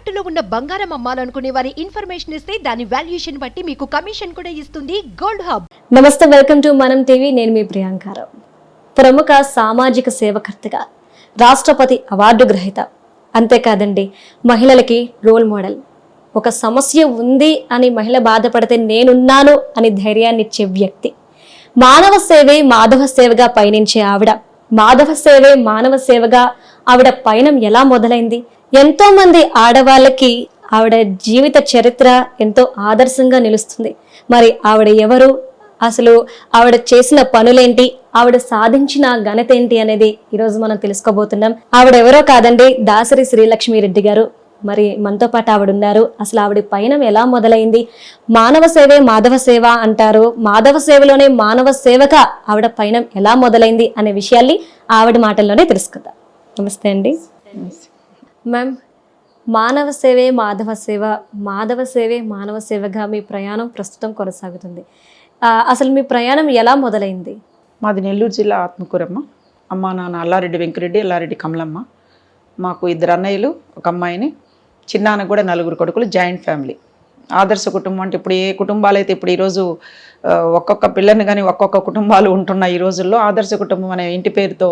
తాకట్టులో ఉన్న బంగారం అమ్మాలనుకునే వారి ఇన్ఫర్మేషన్ ఇస్తే దాని వాల్యుయేషన్ బట్టి మీకు కమిషన్ కూడా ఇస్తుంది గోల్డ్ హబ్. నమస్తే వెల్కమ్ టు మనం టీవీ. నేను మీ ప్రియాంకారావు ప్రముఖ సామాజిక సేవకర్తగా రాష్ట్రపతి అవార్డు గ్రహీత. అంతేకాదండి మహిళలకి రోల్ మోడల్. ఒక సమస్య ఉంది అని మహిళ బాధపడితే నేనున్నాను అని ధైర్యాన్ని ఇచ్చే వ్యక్తి. మానవ సేవే మాధవ సేవగా పయనించే ఆవిడ. మాధవ సేవే మానవ సేవగా ఆవిడ పయనం ఎలా మొదలైంది? ఎంతో మంది ఆడవాళ్ళకి ఆవిడ జీవిత చరిత్ర ఎంతో ఆదర్శంగా నిలుస్తుంది. మరి ఆవిడ ఎవరు? అసలు ఆవిడ చేసిన పనులేంటి? ఆవిడ సాధించిన ఘనత ఏంటి అనేది ఈరోజు మనం తెలుసుకోబోతున్నాం. ఆవిడ ఎవరో కాదండి దాసరి శ్రీలక్ష్మిరెడ్డి గారు. మరి మనతో పాటు ఆవిడ ఉన్నారు. అసలు ఆవిడ పయనం ఎలా మొదలైంది? మానవ సేవే మాధవ సేవ అంటారు. మాధవ సేవలోనే మానవ సేవక ఆవిడ పయనం ఎలా మొదలైంది అనే విషయాల్ని ఆవిడ మాటల్లోనే తెలుసుకుందాం. నమస్తే అండి. మ్యామ్ మానవ సేవే మాధవ సేవ. మాధవ సేవే మానవ సేవగా మీ ప్రయాణం ప్రస్తుతం కొనసాగుతుంది. అసలు మీ ప్రయాణం ఎలా మొదలైంది? మాది నెల్లూరు జిల్లా ఆత్మకూరమ్మ. అమ్మ నాన్న అల్లారెడ్డి వెంకరెడ్డి అల్లారెడ్డి కమలమ్మ. మాకు ఇద్దరు అన్నయ్యలు ఒక అమ్మాయిని చిన్నాన్న కూడా నలుగురు కొడుకులు జాయింట్ ఫ్యామిలీ. ఆదర్శ కుటుంబం అంటే ఇప్పుడు ఏ కుటుంబాలు అయితే ఇప్పుడు ఈరోజు ఒక్కొక్క పిల్లని కానీ ఒక్కొక్క కుటుంబాలు ఉంటున్న ఈ రోజుల్లో ఆదర్శ కుటుంబం అనే ఇంటి పేరుతో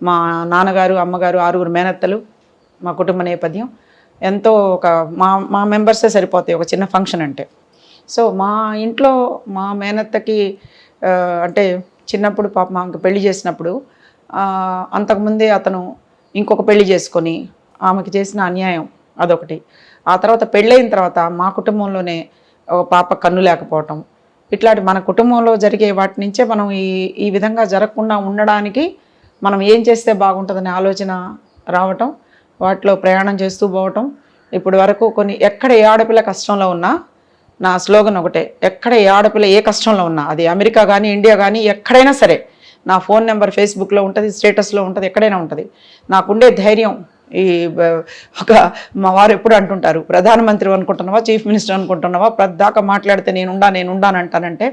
మా నాన్నగారు అమ్మగారు ఆరుగురు మేనత్తలు మా కుటుంబ నేపథ్యం ఎంతో ఒక మా మా మెంబర్సే సరిపోతాయి ఒక చిన్న ఫంక్షన్ అంటే. సో మా ఇంట్లో మా మేనత్తకి అంటే చిన్నప్పుడు పాప మాకు పెళ్ళి చేసినప్పుడు అంతకుముందే అతను ఇంకొక పెళ్ళి చేసుకొని ఆమెకి చేసిన అన్యాయం అదొకటి. ఆ తర్వాత పెళ్ళైన తర్వాత మా కుటుంబంలోనే ఒక పాప కన్ను లేకపోవటం. ఇట్లాంటి మన కుటుంబంలో జరిగే వాటి నుంచే మనం ఈ ఈ విధంగా జరగకుండా ఉండడానికి మనం ఏం చేస్తే బాగుంటుందనే ఆలోచన రావటం వాటిలో ప్రయాణం చేస్తూ పోవటం. ఇప్పుడు వరకు కొన్ని ఎక్కడ ఏ ఆడపిల్ల కష్టంలో ఉన్నా నా స్లోగన్ ఒకటే ఎక్కడ ఏ ఆడపిల్ల ఏ కష్టంలో ఉన్నా అది అమెరికా కానీ ఇండియా కానీ ఎక్కడైనా సరే నా ఫోన్ నెంబర్ ఫేస్బుక్లో ఉంటుంది స్టేటస్లో ఉంటుంది ఎక్కడైనా ఉంటుంది. నాకుండే ధైర్యం ఈ ఒక మా వారు ఎప్పుడు అంటుంటారు ప్రధానమంత్రి అనుకుంటున్నావా చీఫ్ మినిస్టర్ అనుకుంటున్నావా? ప్రద్దాకా మాట్లాడితే నేనుండా నేనుండాను అంటానంటే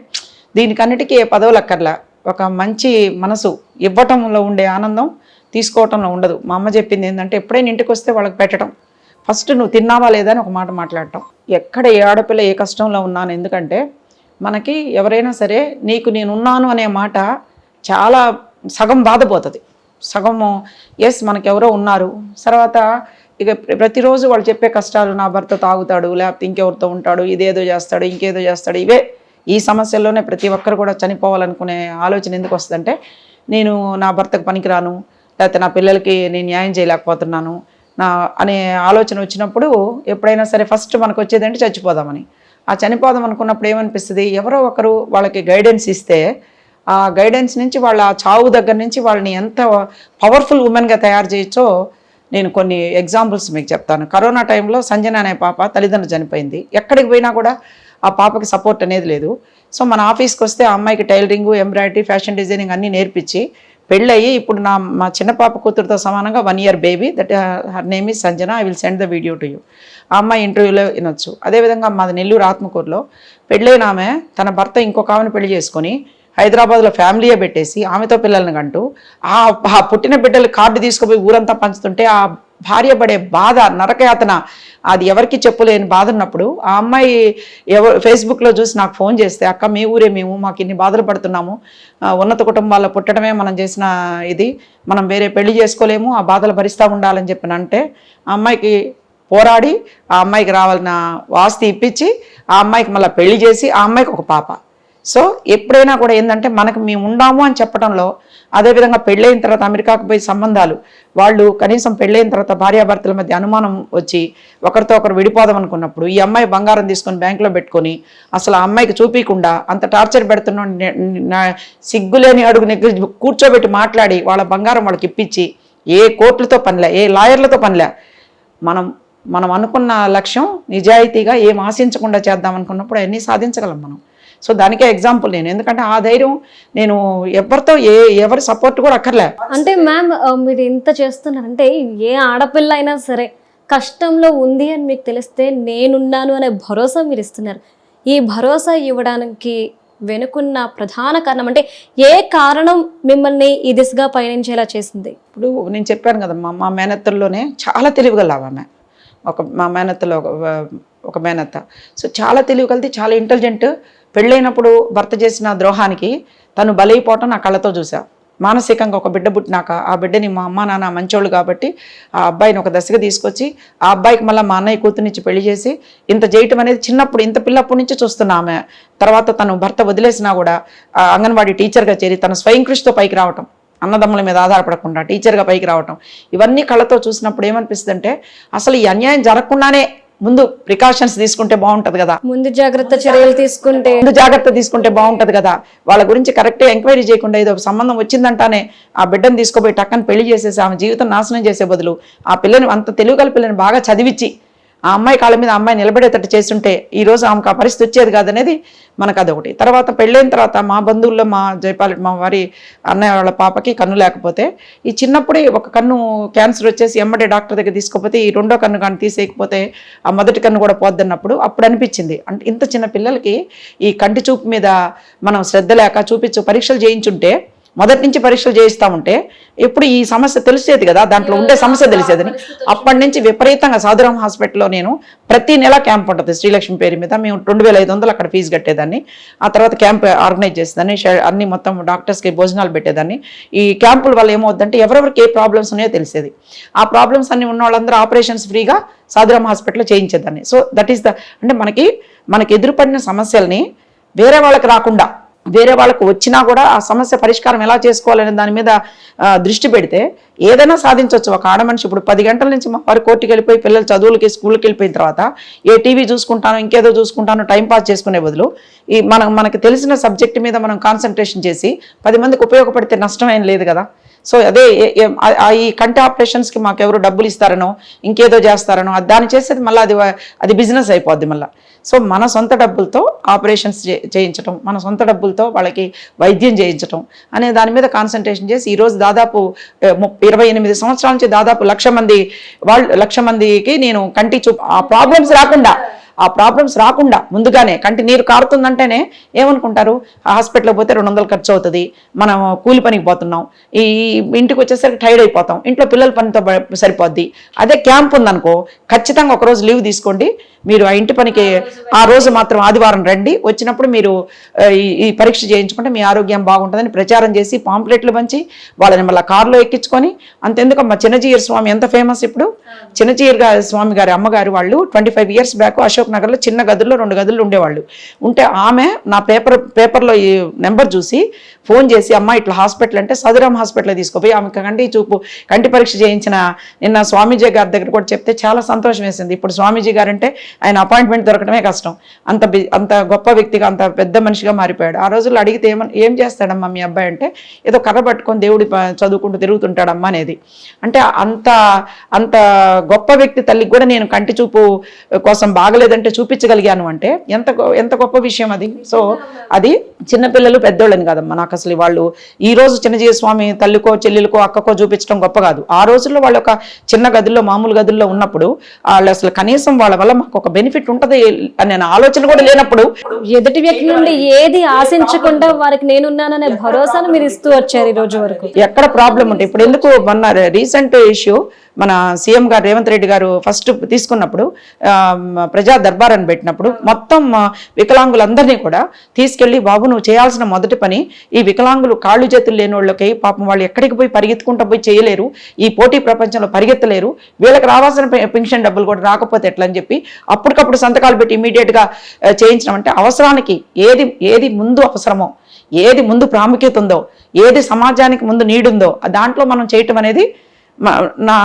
దీనికన్నిటికీ ఏ పదవులు అక్కర్లా. ఒక మంచి మనసు ఇవ్వటంలో ఉండే ఆనందం తీసుకోవటంలో ఉండదు. మా అమ్మ చెప్పింది ఏంటంటే ఎప్పుడైనా ఇంటికి వస్తే వాళ్ళకి పెట్టడం ఫస్ట్ నువ్వు తిన్నావా లేదా అని ఒక మాట మాట్లాడటం. ఎక్కడ ఏ ఆడపిల్ల ఏ కష్టంలో ఉన్నాను ఎందుకంటే మనకి ఎవరైనా సరే నీకు నేనున్నాను అనే మాట చాలా సగం బాధపోతుంది. సగము ఎస్ మనకెవరో ఉన్నారు. తర్వాత ఇక ప్రతిరోజు వాళ్ళు చెప్పే కష్టాలు నా భర్త తాగుతాడు లేకపోతే ఇంకెవరితో ఉంటాడు ఇదేదో చేస్తాడు ఇంకేదో చేస్తాడు ఇవే. ఈ సమస్యల్లోనే ప్రతి ఒక్కరు కూడా చనిపోవాలనుకునే ఆలోచన ఎందుకు వస్తుందంటే నేను నా భర్తకు పనికిరాను లేకపోతే నా పిల్లలకి నేను న్యాయం చేయలేకపోతున్నాను నా అనే ఆలోచన వచ్చినప్పుడు ఎప్పుడైనా సరే ఫస్ట్ మనకు వచ్చేదంటే చచ్చిపోదామని. ఆ చనిపోదాం అనుకున్నప్పుడు ఏమనిపిస్తుంది? ఎవరో ఒకరు వాళ్ళకి గైడెన్స్ ఇస్తే ఆ గైడెన్స్ నుంచి వాళ్ళ చావు దగ్గర నుంచి వాళ్ళని ఎంత పవర్ఫుల్ ఉమెన్గా తయారు చేయొచ్చో నేను కొన్ని ఎగ్జాంపుల్స్ మీకు చెప్తాను. కరోనా టైంలో సంజన అనే పాప తల్లిదండ్రులు చనిపోయింది. ఎక్కడికి పోయినా కూడా ఆ పాపకి సపోర్ట్ అనేది లేదు. సో మన ఆఫీస్కి వస్తే ఆ అమ్మాయికి టైలరింగ్ ఎంబ్రాయిడరీ ఫ్యాషన్ డిజైనింగ్ అన్నీ నేర్పించి పెళ్ళయి ఇప్పుడు నా మా చిన్న పాప కూతురుతో సమానంగా one year baby that her name is Sanjana I will send the video to you ఆ అమ్మాయి ఇంటర్వ్యూలో వినొచ్చు. అదేవిధంగా మాది నెల్లూరు ఆత్మకూరులో పెళ్ళైన ఆమె తన భర్త ఇంకొక ఆమెను పెళ్ళి చేసుకొని హైదరాబాద్లో ఫ్యామిలీయే పెట్టేసి ఆమెతో పిల్లల్ని కంటూ ఆ ఆ పుట్టిన బిడ్డలు కార్డు తీసుకుపోయి ఊరంతా పంచుతుంటే ఆ భార్య పడే బాధ నరకయాతన అది ఎవరికి చెప్పలేని బాధ ఉన్నప్పుడు ఆ అమ్మాయి ఎవరు ఫేస్బుక్లో చూసి నాకు ఫోన్ చేస్తే అక్క మీ ఊరే మేము మాకు ఇన్ని బాధలు పడుతున్నాము. ఉన్నత కుటుంబాల్లో పుట్టడమే మనం చేసిన ఇది. మనం వేరే పెళ్ళి చేసుకోలేము ఆ బాధలు భరిస్తూ ఉండాలని చెప్పిన అంటే ఆ అమ్మాయికి పోరాడి ఆ అమ్మాయికి రావాలన్న వాస్తి ఇప్పించి ఆ అమ్మాయికి మళ్ళీ పెళ్ళి చేసి ఆ అమ్మాయికి ఒక పాప. సో ఎప్పుడైనా కూడా ఏంటంటే మనకు మేము ఉండాము అని చెప్పడంలో అదేవిధంగా పెళ్ళైన తర్వాత అమెరికాకు పోయి సంబంధాలు వాళ్ళు కనీసం పెళ్ళైన తర్వాత భార్యాభర్తల మధ్య అనుమానం వచ్చి ఒకరితో ఒకరు విడిపోదాం అనుకున్నప్పుడు ఈ అమ్మాయి బంగారం తీసుకొని బ్యాంకులో పెట్టుకొని అసలు ఆ అమ్మాయికి చూపించకుండా అంత టార్చర్ పెడుతున్న సిగ్గులేని అడుగు నెగ్గి కూర్చోబెట్టి మాట్లాడి వాళ్ళ బంగారం వాళ్ళకి ఇప్పించి ఏ కోర్టులతో పనిలే ఏ లాయర్లతో పనిలే. మనం మనం అనుకున్న లక్ష్యం నిజాయితీగా ఏం ఆశించకుండా చేద్దాం అనుకున్నప్పుడు అవన్నీ సాధించగలం మనం. సో దానికే ఎగ్జాంపుల్ నేను. ఎందుకంటే ఆ ధైర్యం నేను ఎవరితో ఏ ఎవరి సపోర్ట్ కూడా అక్కర్లే. అంటే మ్యామ్ మీరు ఇంత చేస్తున్నారంటే ఏ ఆడపిల్ల అయినా సరే కష్టంలో ఉంది అని మీకు తెలిస్తే నేనున్నాను అనే భరోసా మీరు ఇస్తున్నారు. ఈ భరోసా ఇవ్వడానికి వెనుకున్న ప్రధాన కారణం అంటే ఏ కారణం మిమ్మల్ని ఈ దిశగా పయనించేలా చేసింది? ఇప్పుడు నేను చెప్పాను కదమ్మా మా మేనత్తల్లోనే చాలా తెలివిగల ఆమె ఒక మా మేనత్తలో ఒక మేనత్త సో చాలా తెలివి కలిసి చాలా ఇంటెలిజెంట్ పెళ్ళైనప్పుడు భర్త చేసిన ద్రోహానికి తను బలైపోవటం నా కళ్ళతో చూసా మానసికంగా ఒక బిడ్డ పుట్టినాక ఆ బిడ్డని మా అమ్మ నాన్న మంచోళ్ళు కాబట్టి ఆ అబ్బాయిని ఒక దశగా తీసుకొచ్చి ఆ అబ్బాయికి మళ్ళీ మా అన్నయ్య కూతురునిచ్చి పెళ్ళి చేసి ఇంత చేయటం అనేది చిన్నప్పుడు ఇంత పిల్లప్పటి నుంచి చూస్తున్నా ఆమె. తర్వాత తను భర్త వదిలేసినా కూడా అంగన్వాడీ టీచర్గా చేరి తన స్వయం కృషితో పైకి రావటం అన్నదమ్ముల మీద ఆధారపడకుండా టీచర్గా పైకి రావటం ఇవన్నీ కళ్ళతో చూసినప్పుడు ఏమనిపిస్తుందంటే అసలు ఈ అన్యాయం జరగకుండానే ముందు ప్రికాషన్స్ తీసుకుంటే బాగుంటుంది కదా. ముందు జాగ్రత్త చర్యలు తీసుకుంటే ముందు జాగ్రత్త తీసుకుంటే బాగుంటది కదా. వాళ్ళ గురించి కరెక్ట్ ఎంక్వైరీ చేయకుండా ఏదో సంబంధం వచ్చిందంటానే ఆ బిడ్డను తీసుకుపోయి టక్కని పెళ్ళి చేసేసి ఆమె జీవితం నాశనం చేసే బదులు ఆ పిల్లని అంత తెలుగు గల పిల్లని బాగా చదివించి ఆ అమ్మాయి కాళ్ళ మీద అమ్మాయి నిలబడేటట్టు చేస్తుంటే ఈరోజు ఆమెకు ఆ పరిస్థితి వచ్చేది కాదనేది మనకు అదొకటి తర్వాత పెళ్ళైన తర్వాత మా బంధువుల్లో మా జయపాల్ మా వారి అన్నయ్య వాళ్ళ పాపకి కన్ను లేకపోతే ఈ చిన్నప్పుడే ఒక కన్ను క్యాన్సర్ వచ్చేసి ఎమ్మడే డాక్టర్ దగ్గర తీసుకోకపోతే ఈ రెండో కన్ను కానీ తీసేయకపోతే ఆ మొదటి కన్ను కూడా పోద్దన్నప్పుడు అప్పుడు అనిపించింది. అంటే ఇంత చిన్న పిల్లలకి ఈ కంటి చూపు మీద మనం శ్రద్ధ లేక చూపించు పరీక్షలు చేయించుంటే మొదటి నుంచి పరీక్షలు చేయిస్తా ఉంటే ఎప్పుడు ఈ సమస్య తెలిసేది కదా దాంట్లో ఉండే సమస్య తెలిసేదని అప్పటి నుంచి విపరీతంగా సాధురాం హాస్పిటల్లో నేను ప్రతి నెల క్యాంప్ ఉంటుంది శ్రీలక్ష్మి పేరు మీద. మేము రెండు వేల ఐదు వందలు అక్కడ ఫీజు కట్టేదాన్ని. ఆ తర్వాత క్యాంప్ ఆర్గనైజ్ చేసేదాన్ని అన్ని మొత్తం డాక్టర్స్కి భోజనాలు పెట్టేదాన్ని. ఈ క్యాంపుల వల్ల ఏమవుతుందంటే ఎవరెవరికి ఏ ప్రాబ్లమ్స్ ఉన్నాయో తెలిసేది. ఆ ప్రాబ్లమ్స్ అన్ని ఉన్న వాళ్ళందరూ ఆపరేషన్స్ ఫ్రీగా సాధురాం హాస్పిటల్లో చేయించేదాన్ని. సో దట్ ఈస్ ద అంటే మనకి మనకి ఎదురుపడిన సమస్యల్ని వేరే వాళ్ళకి రాకుండా వేరే వాళ్ళకు వచ్చినా కూడా ఆ సమస్య పరిష్కారం ఎలా చేసుకోవాలనే దాని మీద దృష్టి పెడితే ఏదైనా సాధించవచ్చు ఒక ఆడ మనిషి ఇప్పుడు పది గంటల నుంచి మా వారి కోర్టుకి వెళ్ళిపోయి పిల్లలు చదువులకి స్కూల్కి వెళ్ళిపోయిన తర్వాత ఏ టీవీ చూసుకుంటాను ఇంకేదో చూసుకుంటాను టైం పాస్ చేసుకునే బదులు ఈ మనం మనకు తెలిసిన సబ్జెక్ట్ మీద మనం కాన్సన్ట్రేషన్ చేసి పది మందికి ఉపయోగపడితే నష్టం ఏం లేదు కదా. సో అదే ఈ కంటి ఆపరేషన్స్కి మాకు ఎవరు డబ్బులు ఇస్తారనో ఇంకేదో చేస్తారనో అది దాన్ని చేసేది మళ్ళీ అది అది బిజినెస్ అయిపోద్ది మళ్ళీ. సో మన సొంత డబ్బులతో ఆపరేషన్స్ చే- చేయించటం మన సొంత డబ్బులతో వాళ్ళకి వైద్యం చేయించటం అనే దాని మీద కాన్సన్ట్రేషన్ చేసి ఈరోజు దాదాపు ఇరవై ఎనిమిది సంవత్సరాల నుంచి దాదాపు లక్ష మంది వాళ్ళు లక్ష మందికి నేను కంటి చూ ఆ ప్రాబ్లమ్స్ రాకుండా ఆ ప్రాబ్లమ్స్ రాకుండా ముందుగానే కంటి నీరు కారుతుందంటేనే ఏమనుకుంటారు? ఆ హాస్పిటల్కి పోతే రెండు వందలు ఖర్చు అవుతుంది. మనం కూలి పనికి పోతున్నాం. ఈ ఇంటికి వచ్చేసరికి టైర్డ్ అయిపోతాం. ఇంట్లో పిల్లల పనితో సరిపోద్ది. అదే క్యాంప్ ఉందనుకో ఖచ్చితంగా ఒక రోజు లీవ్ తీసుకోండి. మీరు ఆ ఇంటి పనికి ఆ రోజు మాత్రం ఆదివారం రండి. వచ్చినప్పుడు మీరు ఈ ఈ పరీక్ష చేయించుకుంటే మీ ఆరోగ్యం బాగుంటుందని ప్రచారం చేసి పాంప్లెట్లు పంచి వాళ్ళని మళ్ళీ కారులో ఎక్కించుకొని అంతెందుకు మా చిన్నజీయర్ స్వామి ఎంత ఫేమస్ ఇప్పుడు? చిన్నజీయర్ స్వామి గారి అమ్మగారు వాళ్ళు twenty five years back Ashok నగర్లో చిన్న గదుల్లో రెండు గదులు ఉండేవాళ్ళు. ఉంటే ఆమె నా పేపర్ పేపర్లో ఈ నెంబర్ చూసి ఫోన్ చేసి అమ్మ ఇట్లా హాస్పిటల్ అంటే సదురాం హాస్పిటల్ తీసుకుపోయి ఆమె కంటి చూపు కంటి పరీక్ష చేయించిన నిన్న స్వామీజీ గారి దగ్గర కూడా చెప్తే చాలా సంతోషం వేసింది. ఇప్పుడు స్వామీజీ గారు అంటే ఆయన అపాయింట్మెంట్ దొరకడమే కష్టం. అంత అంత గొప్ప వ్యక్తిగా అంత పెద్ద మనిషిగా మారిపోయాడు. ఆ రోజుల్లో అడిగితే ఏమని ఏం చేస్తాడమ్మా మీ అబ్బాయి అంటే ఏదో కర్ర పట్టుకొని దేవుడి చదువుకుంటూ తిరుగుతుంటాడమ్మా అనేది. అంటే అంత అంత గొప్ప వ్యక్తి తల్లికి కూడా నేను కంటి చూపు కోసం బాగలేదంటే చూపించగలిగాను అంటే ఎంత ఎంత గొప్ప విషయం అది. సో అది చిన్నపిల్లలు పెద్దోళ్ళని కాదమ్మా. నాకు అసలు వాళ్ళు ఈ రోజు చిన్నజీవ స్వామి తల్లికో చెల్లెలకో అక్కకో చూపించడం గొప్ప కాదు. ఆ రోజుల్లో వాళ్ళు ఒక చిన్న గదుల్లో మామూలు గదుల్లో ఉన్నప్పుడు వాళ్ళు అసలు కనీసం వాళ్ళ వల్ల మాకు ఒక బెనిఫిట్ ఉంటుంది అనే ఆలోచన కూడా లేనప్పుడు ఎదుటి వ్యక్తి నుండి ఏది ఆశించకుండా వారికి నేనున్నాననే భరోసాను మీరు ఇస్తూ వచ్చారు ఈ రోజు వరకు. ఎక్కడ ప్రాబ్లం ఉంటే ఇప్పుడు ఎందుకు మొన్న రీసెంట్ ఇష్యూ మన సీఎం గారు రేవంత్ రెడ్డి గారు ఫస్ట్ తీసుకున్నప్పుడు ప్రజా దర్బార్ అని పెట్టినప్పుడు మొత్తం వికలాంగులందరినీ కూడా తీసుకెళ్ళి బాబు నువ్వు చేయాల్సిన మొదటి పని ఈ వికలాంగులు కాళ్ళు చేతులు లేని వాళ్ళకి పాపం వాళ్ళు ఎక్కడికి పోయి పరిగెత్తుకుంటూ పోయి చేయలేరు ఈ పోటీ ప్రపంచంలో పరిగెత్తలేరు వీళ్ళకి రావాల్సిన పెన్షన్ డబ్బులు కూడా రాకపోతే ఎట్లా? అని చెప్పి అప్పటికప్పుడు సంతకాలు పెట్టి ఇమీడియట్గా చేయించడం అంటే అవసరానికి ఏది ఏది ముందు అవసరమో ఏది ముందు ప్రాముఖ్యత ఉందో ఏది సమాజానికి ముందు నీడుందో దాంట్లో మనం చేయటం అనేది నా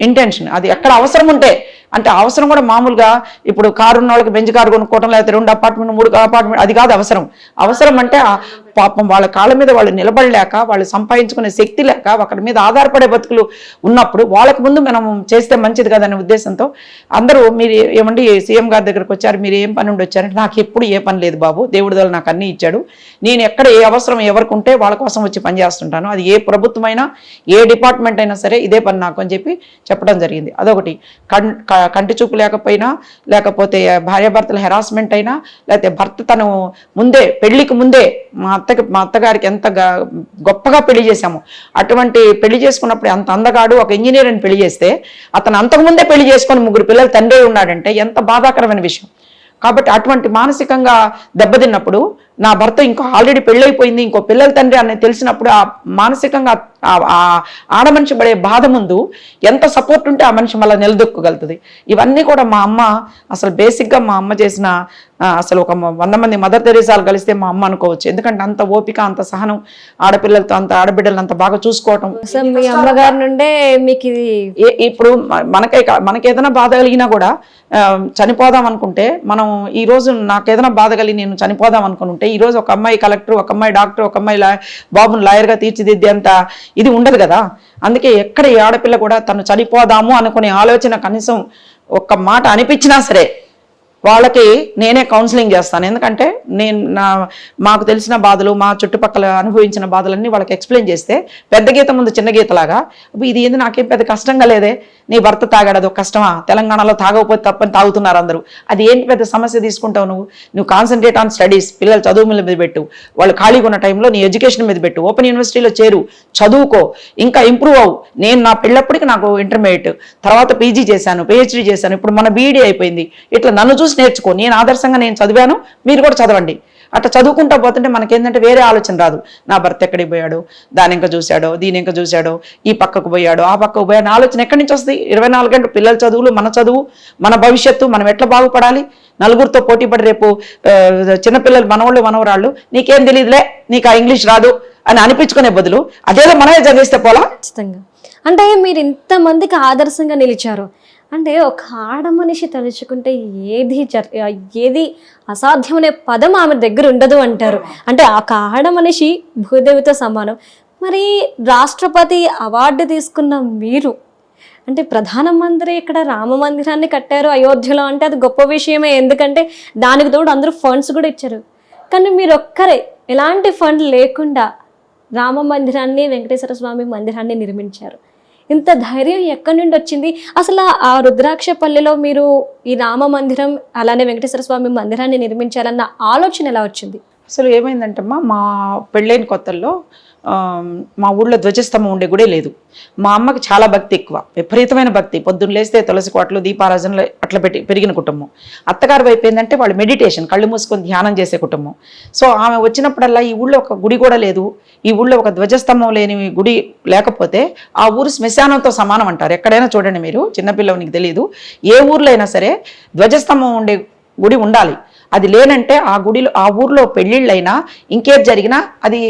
ఇంటెన్షన్ అది ఎక్కడ అవసరం ఉంటే అంటే అవసరం కూడా మామూలుగా ఇప్పుడు కారు ఉన్న వాళ్ళకి బెంచ్ కారు కొనుక్కోవడం లేకపోతే రెండు అపార్ట్మెంట్ మూడు అపార్ట్మెంట్ అది కాదు అవసరం. అవసరం అంటే పాపం వాళ్ళ కాళ్ళ మీద వాళ్ళు నిలబడలేక వాళ్ళు సంపాదించుకునే శక్తి లేక ఒకరి మీద ఆధారపడే బతుకులు ఉన్నప్పుడు వాళ్ళకి ముందు మనం చేస్తే మంచిది కదనే ఉద్దేశంతో అందరూ మీరు ఏమండి సీఎం గారి దగ్గరకు వచ్చారు మీరు ఏం పని ఉండి వచ్చారంటే నాకు ఎప్పుడు ఏ పని లేదు బాబు దేవుడి వల్ల నాకు అన్నీ ఇచ్చాడు. నేను ఎక్కడ ఏ అవసరం ఎవరికి ఉంటే వాళ్ళ కోసం వచ్చి పని చేస్తుంటాను. అది ఏ ప్రభుత్వమైనా ఏ డిపార్ట్మెంట్ అయినా సరే ఇదే పని నాకు అని చెప్పి చెప్పడం జరిగింది. అదొకటి. కన్ క- కంటి చూపు లేకపోయినా లేకపోతే భార్యాభర్తల హెరాస్మెంట్ అయినా లేకపోతే భర్త తను ముందే పెళ్ళికి ముందే మా అత్తకి మా అత్తగారికి ఎంత గొప్పగా పెళ్ళి చేశాము. అటువంటి పెళ్ళి చేసుకున్నప్పుడు అంత అందగాడు ఒక ఇంజనీర్ అని పెళ్ళి చేస్తే అతను అంతకుముందే పెళ్ళి చేసుకొని ముగ్గురు పిల్లలు తండ్రి ఉన్నాడంటే ఎంత బాధాకరమైన విషయం. కాబట్టి అటువంటి మానసికంగా దెబ్బతిన్నప్పుడు నా భర్త ఇంకో ఆల్రెడీ పెళ్ళైపోయింది ఇంకో పిల్లల తండ్రి అని తెలిసినప్పుడు ఆ మానసికంగా ఆడ మనిషి పడే బాధ ముందు ఎంత సపోర్ట్ ఉంటే ఆ మనిషి మళ్ళీ నిలదొక్కగలుగుతుంది. ఇవన్నీ కూడా మా అమ్మ అసలు బేసిక్గా మా అమ్మ చేసిన అసలు ఒక వంద మంది మదర్ తెరీసాలు కలిస్తే మా అమ్మ అనుకోవచ్చు. ఎందుకంటే అంత ఓపిక అంత సహనం ఆడపిల్లలతో అంత ఆడబిడ్డలు అంత బాగా చూసుకోవటం. మీ అమ్మగారి నుండే మీకు ఇది ఇప్పుడు మనకే ఏదైనా బాధ కలిగినా కూడా చనిపోదాం అనుకుంటే మనం ఈ రోజు నాకు ఏదైనా బాధ కలిగి నేను చనిపోదాం అనుకుంటే ఈ రోజు ఒక అమ్మాయి కలెక్టర్ ఒక అమ్మాయి డాక్టర్ ఒక అమ్మాయి బాబుని లాయర్గా తీర్చిదిద్దేంత ఇది ఉండదు కదా. అందుకే ఎక్కడ ఈ ఆడపిల్ల కూడా తను చనిపోదాము అనుకునే ఆలోచన కనీసం ఒక్క మాట అనిపించినా సరే వాళ్ళకి నేనే కౌన్సిలింగ్ చేస్తాను. ఎందుకంటే నేను నా మాకు తెలిసిన బాధలు మా చుట్టుపక్కల అనుభవించిన బాధలన్నీ వాళ్ళకి ఎక్స్ప్లెయిన్ చేస్తే పెద్ద గీత ముందు చిన్న గీతలాగా ఇది ఏంది? నాకేం పెద్ద కష్టంగా లేదే. నీ భర్త తాగాడు అదొక కష్టమా? తెలంగాణలో తాగకపోతే తప్పని తాగుతున్నారు అందరూ. అది ఏంటి పెద్ద సమస్య తీసుకుంటావు నువ్వు? నువ్వు కాన్సన్ట్రేట్ ఆన్ స్టడీస్ పిల్లలు చదువు మీద పెట్టు. వాళ్ళు ఖాళీగా ఉన్న టైంలో నీ ఎడ్యుకేషన్ మీద పెట్టు. ఓపెన్ యూనివర్సిటీలో చేరు. చదువుకో. ఇంకా ఇంప్రూవ్ అవ్వు నేను నా పెళ్ళప్పటికి నాకు ఇంటర్మీడియట్ తర్వాత పీజీ చేశాను పిహెచ్డీ చేశాను. ఇప్పుడు మన బీఈడీ అయిపోయింది. ఇట్లా నన్ను చూసి నేర్చుకో. నేను ఆదర్శంగా నేను చదివాను మీరు కూడా చదవండి. అట్లా చదువుకుంటా పోతుంటే మనకేంటంటే వేరే ఆలోచన రాదు. నా భర్త ఎక్కడికి పోయాడు? దాని ఇంకా చూశాడో దీని ఇంకా చూశాడో ఈ పక్కకు పోయాడు ఆ పక్కకు పోయాడు. ఆలోచన ఎక్కడి నుంచి వస్తుంది? ఇరవై నాలుగు గంటలు పిల్లల చదువులు మన చదువు మన భవిష్యత్తు మనం ఎట్లా బాగుపడాలి? నలుగురితో పోటీ పడి రేపు చిన్నపిల్లలు మనవాళ్ళు మనవరాళ్ళు నీకేం తెలియదులే నీకు ఆ ఇంగ్లీష్ రాదు అని అనిపించుకునే బదులు అదేదో మనమే చదివిస్తే పోలా? ఖచ్చితంగా. అంటే మీరు ఇంతమందికి ఆదర్శంగా నిలిచారు. అంటే ఒక ఆడ మనిషి తలుచుకుంటే ఏది జర్ ఏది అసాధ్యమనే పదం ఆమె దగ్గర ఉండదు అంటారు. అంటే ఒక ఆడ మనిషి భూదేవితో సమానం. మరి రాష్ట్రపతి అవార్డు తీసుకున్న మీరు అంటే ప్రధానమంత్రి ఇక్కడ రామ మందిరాన్ని కట్టారు అయోధ్యలో అంటే అది గొప్ప విషయమే. ఎందుకంటే దానికి తోడు అందరూ ఫండ్స్ కూడా ఇచ్చారు. కానీ మీరు ఒక్కరే ఎలాంటి ఫండ్ లేకుండా రామ మందిరాన్ని వెంకటేశ్వర స్వామి మందిరాన్ని నిర్మించారు. ఇంత ధైర్యం ఎక్కడి నుండి వచ్చింది? అసలు ఆ రుద్రాక్షపల్లిలో మీరు ఈ రామ మందిరం అలానే వెంకటేశ్వర స్వామి మందిరాన్ని నిర్మించాలన్న ఆలోచన ఎలా వచ్చింది? అసలు ఏమైందంటమ్మా మా పెళ్ళైన కొత్తల్లో మా ఊళ్ళో ధ్వజస్తంభం ఉండే గుడే లేదు. మా అమ్మకి చాలా భక్తి ఎక్కువ. విపరీతమైన భక్తి. పొద్దున్న లేస్తే తులసి కోటలు దీపారాజనలు అట్లా పెట్టి పెరిగిన కుటుంబం. అత్తగారు వైపు ఏంటంటే వాళ్ళు మెడిటేషన్ కళ్ళు మూసుకొని ధ్యానం చేసే కుటుంబం. సో ఆమె వచ్చినప్పుడల్లా ఈ ఊళ్ళో ఒక గుడి కూడా లేదు. ఈ ఊళ్ళో ఒక ధ్వజస్తంభం లేని గుడి లేకపోతే ఆ ఊరు శ్మశానంతో సమానం అంటారు. ఎక్కడైనా చూడండి మీరు చిన్నపిల్లవనికి తెలియదు ఏ ఊర్లో అయినా సరే ధ్వజస్తంభం ఉండే గుడి ఉండాలి. అది లేనంటే ఆ గుడిలో ఆ ఊర్లో పెళ్ళిళ్ళైనా ఇంకేది జరిగినా అది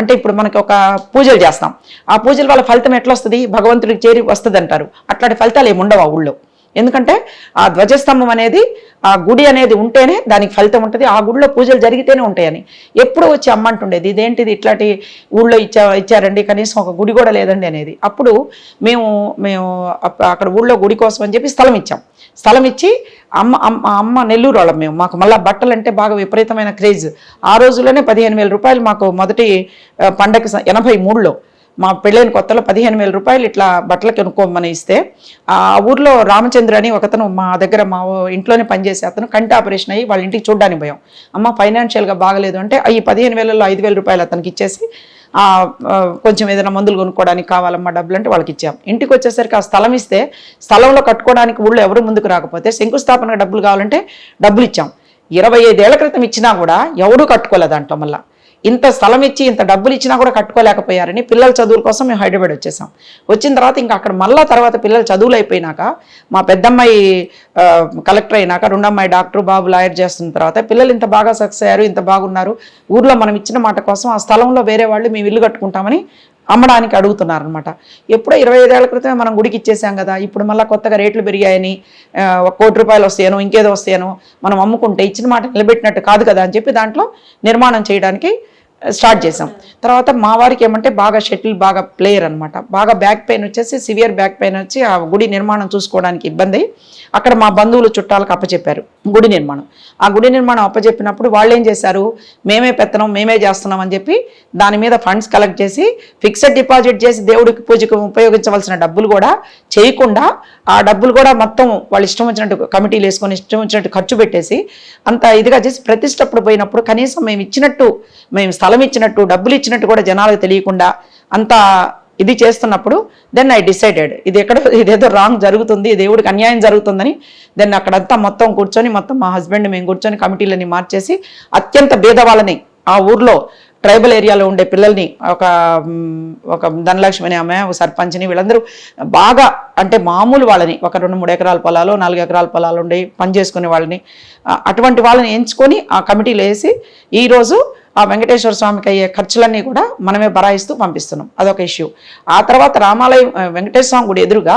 అంటే ఇప్పుడు మనకి ఒక పూజలు చేస్తాం. ఆ పూజల వల్ల ఫలితం ఎట్లా వస్తుంది భగవంతుడికి చేరి వస్తుంది అంటారు అట్లాంటి ఫలితాలు ఏమి ఉండవు ఆ ఊళ్ళో. ఎందుకంటే ఆ ధ్వజస్తంభం అనేది ఆ గుడి అనేది ఉంటేనే దానికి ఫలితం ఉంటుంది. ఆ గుడిలో పూజలు జరిగితేనే ఉంటాయని. ఎప్పుడు వచ్చి అమ్మ అంటుండేది ఇదేంటిది ఇట్లాంటి ఊళ్ళో ఇచ్చా ఇచ్చారండి కనీసం ఒక గుడి కూడా లేదండి అనేది. అప్పుడు మేము మేము అక్కడ ఊళ్ళో గుడి కోసం అని చెప్పి స్థలం ఇచ్చాం. స్థలం ఇచ్చి అమ్మ అమ్మ అమ్మ నెల్లూరు వాళ్ళం మేము. మాకు మళ్ళీ బట్టలు అంటే బాగా విపరీతమైన క్రేజ్. ఆ రోజుల్లోనే పదిహేను వేల రూపాయలు మాకు మొదటి పండగ స- ఎనభై మూడులో మా పెళ్ళైన కొత్తలో పదిహేను వేల రూపాయలు ఇట్లా బట్టలు కొనుక్కోమని ఇస్తే ఆ ఊర్లో రామచంద్ర అని ఒకతను మా దగ్గర మా ఇంట్లోనే పనిచేసే అతను కంటి ఆపరేషన్ అయ్యి వాళ్ళ ఇంటికి చూడ్డానికి భయం అమ్మ ఫైనాన్షియల్గా బాగలేదు అంటే ఈ పదిహేను వేలలో ఐదు వేల రూపాయలు అతనికి ఇచ్చేసి కొంచెం ఏదైనా మందులు కొనుక్కోవడానికి కావాలమ్మా డబ్బులు అంటే వాళ్ళకి ఇచ్చాం. ఇంటికి వచ్చేసరికి ఆ స్థలం ఇస్తే స్థలంలో కట్టుకోవడానికి ఊళ్ళో ఎవరు ముందుకు రాకపోతే శంకుస్థాపనకు డబ్బులు కావాలంటే డబ్బులు ఇచ్చాం. ఇరవై ఐదేళ్ళ క్రితం ఇచ్చినా కూడా ఎవరూ కట్టుకోలేదు దాంట్లో మళ్ళా. ఇంత స్థలం ఇచ్చి ఇంత డబ్బులు ఇచ్చినా కూడా కట్టుకోలేకపోయారని పిల్లల చదువుల కోసం మేము హైదరాబాద్ వచ్చేసాం. వచ్చిన తర్వాత ఇంకా అక్కడ మళ్ళా తర్వాత పిల్లలు చదువులు అయిపోయినాక మా పెద్దమ్మాయి కలెక్టర్ అయినాక రెండమ్మాయి డాక్టర్ బాబు లాయర్ చేస్తున్న తర్వాత పిల్లలు ఇంత బాగా సక్సెస్ అయ్యారు ఇంత బాగున్నారు. ఊర్లో మనం ఇచ్చిన మాట కోసం ఆ స్థలంలో వేరే వాళ్ళు మేము ఇల్లు కట్టుకుంటామని అమ్మడానికి అడుగుతున్నారనమాట ఎప్పుడో ఇరవై ఐదేళ్ళ క్రితమే మనం గుడికి ఇచ్చేసాం కదా ఇప్పుడు మళ్ళీ కొత్తగా రేట్లు పెరిగాయని ఒక కోటి రూపాయలు వస్తాయనో ఇంకేదో వస్తాయనో మనం అమ్ముకుంటే ఇచ్చిన మాట నిలబెట్టినట్టు కాదు కదా అని చెప్పి దాంట్లో నిర్మాణం చేయడానికి స్టార్ట్ చేసాం. తర్వాత మా వారికి ఏమంటే బాగా షటిల్ బాగా ప్లేయర్ అనమాట బాగా బ్యాక్ పెయిన్ వచ్చేసి సివియర్ బ్యాక్ పెయిన్ వచ్చి ఆ గుడి నిర్మాణం చూసుకోవడానికి ఇబ్బంది. అక్కడ మా బంధువులు చుట్టాలకు అప్పచెప్పారు గుడి నిర్మాణం. ఆ గుడి నిర్మాణం అప్పచెప్పినప్పుడు వాళ్ళు ఏం చేశారు? మేమే పెత్తనం మేమే చేస్తున్నాం అని చెప్పి దాని మీద ఫండ్స్ కలెక్ట్ చేసి ఫిక్స్డ్ డిపాజిట్ చేసి దేవుడికి పూజకు ఉపయోగించవలసిన డబ్బులు కూడా చేయకుండా ఆ డబ్బులు కూడా మొత్తం వాళ్ళు ఇష్టం వచ్చినట్టు కమిటీలు వేసుకొని ఇష్టం వచ్చినట్టు ఖర్చు పెట్టేసి అంత ఇదిగా చేసి ప్రతిష్టప్పుడు పోయినప్పుడు కనీసం మేము ఇచ్చినట్టు మేము స్థలం ఇచ్చినట్టు డబ్బులు ఇచ్చినట్టు కూడా జనాలకు తెలియకుండా అంత ఇది చేస్తున్నప్పుడు దెన్ ఐ డిసైడెడ్ ఇది ఎక్కడ ఇదేదో రాంగ్ జరుగుతుంది దేవుడికి అన్యాయం జరుగుతుందని దెన్ అక్కడంతా మొత్తం కూర్చొని మొత్తం మా హస్బెండ్ మేము కూర్చొని కమిటీలని మార్చేసి అత్యంత భేదవాళ్ళని ఆ ఊర్లో ట్రైబల్ ఏరియాలో ఉండే పిల్లల్ని ఒక ఒక ధనలక్ష్మి అనే ఆమె ఒక సర్పంచ్ని వీళ్ళందరూ బాగా అంటే మామూలు వాళ్ళని ఒక రెండు మూడు ఎకరాల పొలాలు నాలుగు ఎకరాల పొలాలు ఉండి పనిచేసుకునే వాళ్ళని అటువంటి వాళ్ళని ఎంచుకొని ఆ కమిటీలో వేసి ఈరోజు ఆ వెంకటేశ్వర స్వామికి అయ్యే ఖర్చులన్నీ కూడా మనమే బరాయిస్తూ పంపిస్తున్నాం. అదొక ఇష్యూ. ఆ తర్వాత రామాలయం వెంకటేశ్వర స్వామి గుడి ఎదురుగా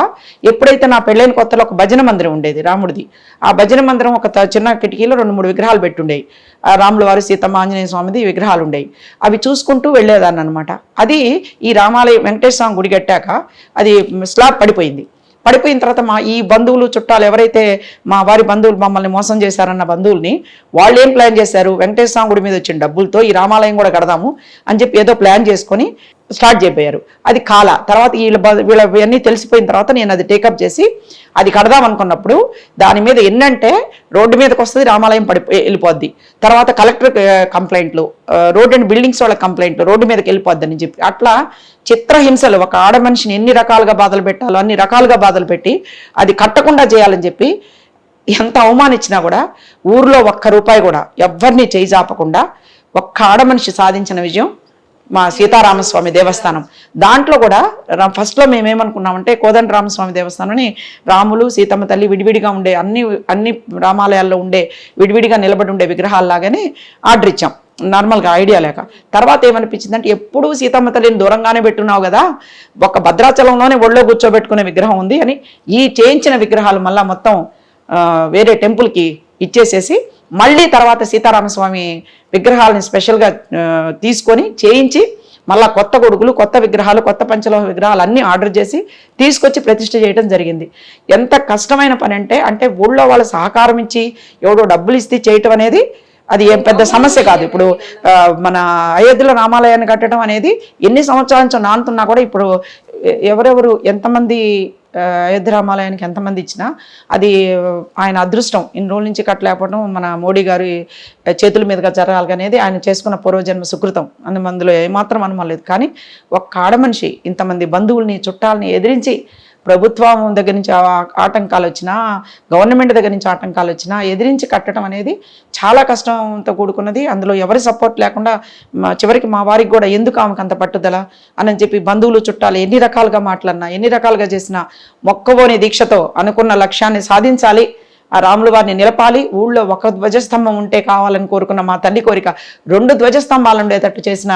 ఎప్పుడైతే నా పెళ్ళైన కొత్తలో ఒక భజన మందిరం ఉండేది రాముడిది ఆ భజన మందిరం ఒక చిన్న కిటికీలో రెండు మూడు విగ్రహాలు పెట్టుండేవి రాముల వారి సీతమ్మ ఆంజనేయ స్వామిది విగ్రహాలు ఉండేవి అవి చూసుకుంటూ వెళ్ళేదాన్ని అనమాట అది ఈ రామాలయం వెంకటేశ్వర స్వామి గుడి కట్టాక అది స్లాబ్ పడిపోయింది. పడిపోయిన తర్వాత మా ఈ బంధువులు చుట్టాలు ఎవరైతే మా వారి బంధువులు మమ్మల్ని మోసం చేశారన్న బంధువుల్ని వాళ్ళు ఏం ప్లాన్ చేశారు? వెంకటేశ్వర స్వామి గుడి మీద వచ్చిన డబ్బులతో ఈ రామాలయం కూడా కడదాము అని చెప్పి ఏదో ప్లాన్ చేసుకొని స్టార్ట్ చేయబోయారు అది కాల. తర్వాత వీళ్ళ బ- వీళ్ళ ఇవన్నీ తెలిసిపోయిన తర్వాత నేను అది టేకప్ చేసి అది కడదాం అనుకున్నప్పుడు దాని మీద ఎన్నంటే రోడ్డు మీదకి వస్తుంది రామాలయం పడి వెళ్ళిపోద్ది. తర్వాత కలెక్టర్ కంప్లైంట్లు రోడ్ అండ్ బిల్డింగ్స్ వాళ్ళ కంప్లైంట్లు రోడ్డు మీదకి వెళ్ళిపోద్ది అని చెప్పి. అట్లా చిత్రహింసలు ఒక ఆడ మనిషిని ఎన్ని రకాలుగా బాధలు పెట్టాలో అన్ని రకాలుగా బాధలు పెట్టి అది కట్టకుండా చేయాలని చెప్పి ఎంత అవమానించినా కూడా ఊర్లో ఒక్క రూపాయి కూడా ఎవరిని చేయి ఒక్క ఆడ మనిషి సాధించిన విజయం మా సీతారామస్వామి దేవస్థానం. దాంట్లో కూడా రా- ఫస్ట్లో మేమేమనుకున్నామంటే కోదండ రామస్వామి దేవస్థానాన్ని రాములు సీతమ్మ తల్లి విడివిడిగా ఉండే అన్ని అన్ని రామాలయాల్లో ఉండే విడివిడిగా నిలబడి ఉండే విగ్రహాల్లాగానే ఆర్డర్ ఇచ్చాం. నార్మల్గా ఐడియా లేక. తర్వాత ఏమనిపించిందంటే ఎప్పుడూ సీతమ్మ తల్లిని దూరంగానే పెట్టున్నావు కదా ఒక భద్రాచలంలోనే ఒళ్ళో కూర్చోబెట్టుకునే విగ్రహం ఉంది అని ఈ చేయించిన విగ్రహాలు మళ్ళీ మొత్తం వేరే టెంపుల్కి ఇచ్చేసేసి మళ్ళీ తర్వాత సీతారామస్వామి విగ్రహాలని స్పెషల్గా తీసుకొని చేయించి మళ్ళా కొత్త గొడుగులు కొత్త విగ్రహాలు కొత్త పంచలోహ విగ్రహాలు అన్నీ ఆర్డర్ చేసి తీసుకొచ్చి ప్రతిష్ఠ చేయడం జరిగింది. ఎంత కష్టమైన పని అంటే అంటే ఊళ్ళో వాళ్ళ సహకారం ఇచ్చి ఎవడో డబ్బులు ఇస్తే చేయటం అనేది అది ఏం పెద్ద సమస్య కాదు. ఇప్పుడు మన అయోధ్యలో రామాలయాన్ని కట్టడం అనేది ఎన్ని సంవత్సరాల నుంచి నానుతున్నా కూడా ఇప్పుడు ఎవరెవరు ఎంతమంది ఆ, అయోధ్య రామాలయానికి ఎంతమంది ఇచ్చినా అది ఆయన అదృష్టం. ఇన్ని రోజుల నుంచి కట్టలేకపోవడం మన మోడీ గారి చేతుల మీదుగా జరగాలి అనేది ఆయన చేసుకున్న పూర్వజన్మ సుకృతం. అందు మందులో ఏమాత్రం అనుమానం లేదు. కానీ ఒక్క ఆడ మనిషి ఇంతమంది బంధువుల్ని చుట్టాలని ఎదిరించి ప్రభుత్వం దగ్గర నుంచి ఆటంకాలు వచ్చినా గవర్నమెంట్ దగ్గర నుంచి ఆటంకాలు వచ్చినా ఎదిరించి కట్టడం అనేది చాలా కష్టంతో కూడుకున్నది. అందులో ఎవరి సపోర్ట్ లేకుండా మా- చివరికి మా వారికి కూడా ఎందుకు ఆమెకు అంత పట్టుదల అని చెప్పి బంధువులు చుట్టాలు ఎన్ని రకాలుగా మాట్లాడినా ఎన్ని రకాలుగా చేసినా మొక్కవోని దీక్షతో అనుకున్న లక్ష్యాన్ని సాధించాలి. ఆ రాముల వారిని నిలపాలి. ఊళ్ళో ఒక ధ్వజస్తంభం ఉంటే కావాలని కోరుకున్న మా తల్లి కోరిక రెండు ధ్వజస్తంభాలు ఉండేటట్టు చేసిన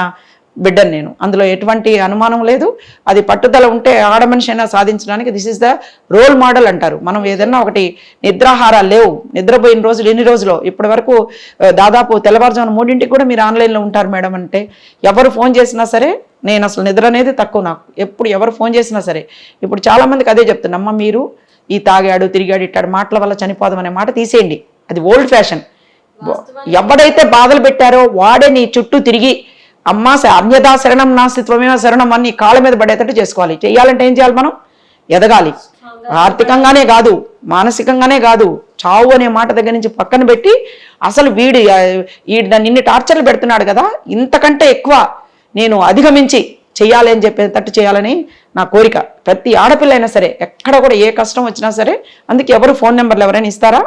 బిడ్డను నేను. అందులో ఎటువంటి అనుమానం లేదు. అది పట్టుదల ఉంటే ఆడ మనిషి అయినా సాధించడానికి this is the role model అంటారు. మనం ఏదన్నా ఒకటి నిద్రాహారాలు లేవు. నిద్రపోయిన రోజులు ఎన్ని రోజులు? ఇప్పటి వరకు దాదాపు తెల్లవారుజామున మూడింటికి కూడా మీరు ఆన్లైన్లో ఉంటారు మేడం అంటే ఎవరు ఫోన్ చేసినా సరే నేను అసలు నిద్ర అనేది తక్కువ నాకు. ఎప్పుడు ఎవరు ఫోన్ చేసినా సరే. ఇప్పుడు చాలా మందికి అదే చెప్తున్నా మీరు ఈ తాగాడు తిరిగాడు ఇట్టాడు మాటల వల్ల చనిపోదాం అనే మాట తీసేయండి. అది ఓల్డ్ ఫ్యాషన్ ఎవడైతే బాధలు పెట్టారో వాడే నీ చుట్టూ తిరిగి అమ్మా అన్యదా శరణం నాస్తిత్వమేవ శరణం అని నీ కాళ్ళ మీద పడేటట్టు చేసుకోవాలి. చేయాలంటే ఏం చేయాలి మనం? ఎదగాలి. ఆర్థికంగానే కాదు మానసికంగానే కాదు చావు అనే మాట దగ్గర నుంచి పక్కన పెట్టి అసలు వీడు నన్ను ఇన్ని టార్చర్లు పెడుతున్నాడు కదా ఇంతకంటే ఎక్కువ నేను అధిగమించి చెయ్యాలి అని చెప్పేటట్టు చేయాలని నా కోరిక. ప్రతి ఆడపిల్ల అయినా సరే ఎక్కడ కూడా ఏ కష్టం వచ్చినా సరే అందుకే ఎవరు ఫోన్ నెంబర్లు ఎవరైనా ఇస్తారా?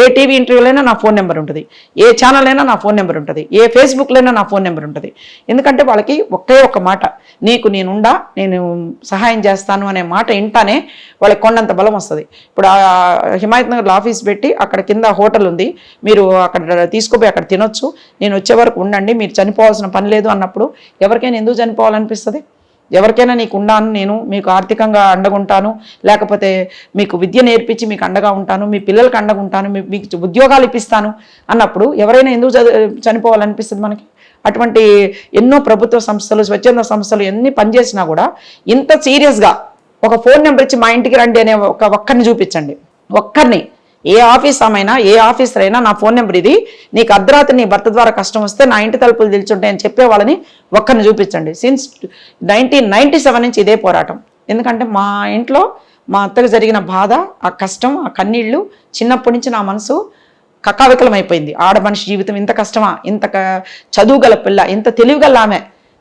ఏ టీవీ ఇంటర్వ్యూలైనా నా ఫోన్ నెంబర్ ఉంటుంది. ఏ ఛానల్ అయినా నా ఫోన్ నెంబర్ ఉంటుంది. ఏ ఫేస్బుక్లో అయినా నా ఫోన్ నెంబర్ ఉంటుంది. ఎందుకంటే వాళ్ళకి ఒకే ఒక మాట నీకు నేనుండా నేను సహాయం చేస్తాను అనే మాట వింటానే వాళ్ళకి కొండంత బలం వస్తుంది. ఇప్పుడు హిమాయత్ నగర్లో ఆఫీస్ పెట్టి అక్కడ కింద హోటల్ ఉంది. మీరు అక్కడ తీసుకుపోయి అక్కడ తినొచ్చు. నేను వచ్చే వరకు ఉండండి. మీరు చనిపోవాల్సిన పని లేదు అన్నప్పుడు ఎవరికైనా ఎందుకు చనిపోవాలనిపిస్తుంది? ఎవరికైనా నీకు ఉన్నాను నేను మీకు ఆర్థికంగా అండగుంటాను లేకపోతే మీకు విద్య నేర్పించి మీకు అండగా ఉంటాను మీ పిల్లలకు అండగా ఉంటాను మీకు ఉద్యోగాలు ఇప్పిస్తాను అన్నప్పుడు ఎవరైనా ఎందుకు చనిపోవాలనిపిస్తుంది మనకి? అటువంటి ఎన్నో ప్రభుత్వ సంస్థలు స్వచ్ఛంద సంస్థలు ఎన్ని పనిచేసినా కూడా ఇంత సీరియస్గా ఒక ఫోన్ నెంబర్ ఇచ్చి మా ఇంటికి రండి అనే ఒక ఒక్కరిని చూపించండి. ఒక్కరిని. ఏ ఆఫీస్ ఆమైనా ఏ ఆఫీసర్ అయినా నా ఫోన్ నెంబర్ ఇది. నీకు అర్ధరాత్రి నీ భర్త ద్వారా కష్టం వస్తే నా ఇంటి తలుపులు తెలుచుంటాయని చెప్పే వాళ్ళని ఒక్కరిని చూపించండి. సిన్స్ నైన్టీన్ నైన్టీ సెవెన్ నుంచి ఇదే పోరాటం. ఎందుకంటే మా ఇంట్లో మా అత్తకు జరిగిన బాధ ఆ కష్టం ఆ కన్నీళ్ళు చిన్నప్పటి నుంచి నా మనసు కకావికలం అయిపోయింది ఆడ మనిషి జీవితం ఇంత కష్టమా? ఇంత చదువుగల పిల్ల ఇంత తెలివిగల ఆమె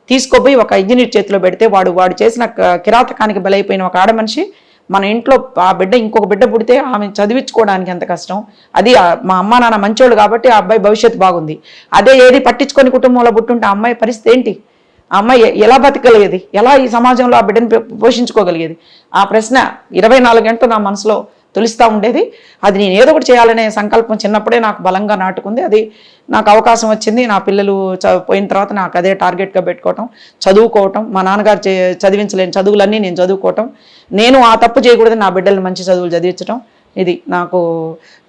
తీసుకోపోయి ఒక ఇంజనీర్ చేతిలో పెడితే వాడు వాడు చేసిన కిరాతకానికి బలైపోయిన ఒక ఆడ మనిషి మన ఇంట్లో ఆ బిడ్డ ఇంకొక బిడ్డ పుడితే ఆమె చదివించుకోవడానికి ఎంత కష్టం? అది మా అమ్మ నాన్న మంచోళ్ళు కాబట్టి ఆ అబ్బాయి భవిష్యత్తు బాగుంది. అదే ఏది పట్టించుకొని కుటుంబంలో పుట్టుంటే ఆ అమ్మాయి పరిస్థితి ఏంటి? ఆ అమ్మాయి ఎలా బతకగలిగేది? ఎలా ఈ సమాజంలో ఆ బిడ్డను పోషించుకోగలిగేది? ఆ ప్రశ్న ఇరవై నాలుగు గంటలు నా మనసులో తొలిస్తూ ఉండేది. అది నేను ఏదో ఒకటి చేయాలనే సంకల్పం చిన్నప్పుడే నాకు బలంగా నాటుకుంది. అది నాకు అవకాశం వచ్చింది. నా పిల్లలు పోయిన తర్వాత నాకు అదే టార్గెట్గా పెట్టుకోవటం చదువుకోవటం మా నాన్నగారు చే చదివించలేని చదువులన్నీ నేను చదువుకోవటం నేను ఆ తప్పు చేయకూడదు నా బిడ్డలు మంచి చదువులు చదివించడం ఇది నాకు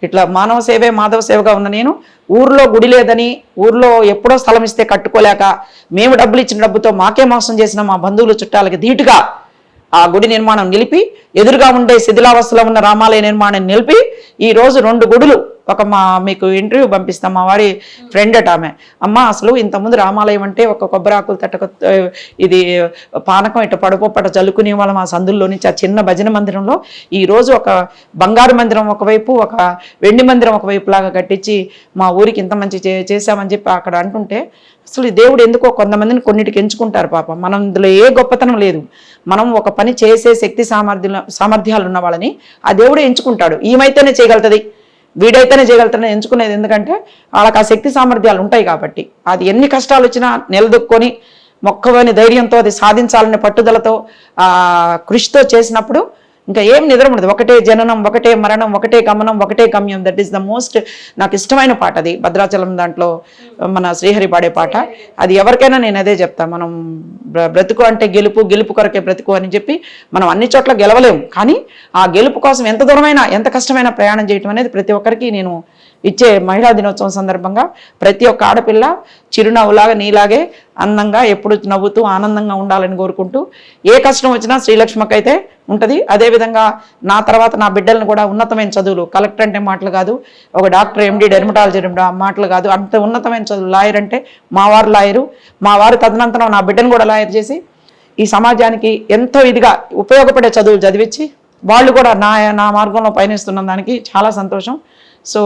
ఇట్లా మానవ సేవే మాధవ సేవగా ఉన్న నేను ఊర్లో గుడి లేదని ఊర్లో ఎప్పుడో స్థలం ఇస్తే కట్టుకోలేక మేము డబ్బులు ఇచ్చిన డబ్బుతో మాకే మోసం చేసిన మా బంధువులు చుట్టాలకి ధీటుగా ఆ గుడి నిర్మాణం నిలిపి ఎదురుగా ఉండే శిథిలావస్థలో ఉన్న రామాలయ నిర్మాణం నిలిపి ఈ రోజు రెండు గుడులు ఒక మా మీకు ఇంటర్వ్యూ పంపిస్తాం మా వారి ఫ్రెండ్ అట ఆమె. అమ్మ అసలు ఇంతకుముందు రామాలయం అంటే ఒక కొబ్బరాకులు తట్టక ఇది పానకం ఇట్ట పడుకోపట చల్లుకునే వాళ్ళం ఆ సందుల్లో నుంచి ఆ చిన్న భజన మందిరంలో. ఈరోజు ఒక బంగారు మందిరం ఒకవైపు ఒక వెండి మందిరం ఒకవైపు లాగా కట్టించి మా ఊరికి ఇంత మంచి చే- చేశామని చెప్పి అక్కడ అంటుంటే అసలు దేవుడు ఎందుకో కొంతమందిని కొన్నిటికి ఎంచుకుంటారు పాపం. మనం ఇందులో ఏ గొప్పతనం లేదు. మనం ఒక పని చేసే శక్తి సామర్థ్యం సామర్థ్యాలు ఉన్న వాళ్ళని ఆ దేవుడు ఎంచుకుంటాడు. ఈమైతేనే చేయగలుగుతుంది. వీడైతేనే చేయగలుగుతాడని ఎంచుకునేది ఎందుకంటే వాళ్ళకి ఆ శక్తి సామర్థ్యాలు ఉంటాయి కాబట్టి. అది ఎన్ని కష్టాలు వచ్చినా నిలదొక్కొని మొక్కవని ధైర్యంతో అది సాధించాలనే పట్టుదలతో ఆ కృషితో చేసినప్పుడు ఇంకా ఏం నిద్ర ఉండదు. ఒకటే జననం ఒకటే మరణం ఒకటే గమనం ఒకటే గమ్యం. దట్ ఈస్ ద మోస్ట్ నాకు ఇష్టమైన పాట అది. భద్రాచలం దాంట్లో మన శ్రీహరి పాడే పాట. అది ఎవరికైనా నేను అదే చెప్తాను మనం బ్ర- బ్రతుకు అంటే గెలుపు గెలుపు కొరకే బ్రతుకు అని చెప్పి మనం అన్ని చోట్ల గెలవలేము కానీ ఆ గెలుపు కోసం ఎంత దూరమైనా ఎంత కష్టమైన ప్రయాణం చేయటం అనేది ప్రతి ఒక్కరికి నేను ఇచ్చే మహిళా దినోత్సవం సందర్భంగా ప్రతి ఒక్క ఆడపిల్ల చిరునవ్వులాగా నీలాగే అందంగా ఎప్పుడు నవ్వుతూ ఆనందంగా ఉండాలని కోరుకుంటూ ఏ కష్టం వచ్చినా శ్రీలక్ష్మకి అయితే ఉంటుంది అదేవిధంగా నా తర్వాత నా బిడ్డలను కూడా ఉన్నతమైన చదువులు కలెక్టర్ అంటే మాటలు కాదు ఒక డాక్టర్ ఎండి డెర్మటాలజీ మాటలు కాదు అంత ఉన్నతమైన చదువులు లాయర్ అంటే మా వారు లాయరు. మా వారు తదనంతరం నా బిడ్డను కూడా లాయర్ చేసి ఈ సమాజానికి ఎంతో ఇదిగా ఉపయోగపడే చదువులు చదివించి వాళ్ళు కూడా నా నా మార్గంలో పయనిస్తున్న దానికి చాలా సంతోషం. సో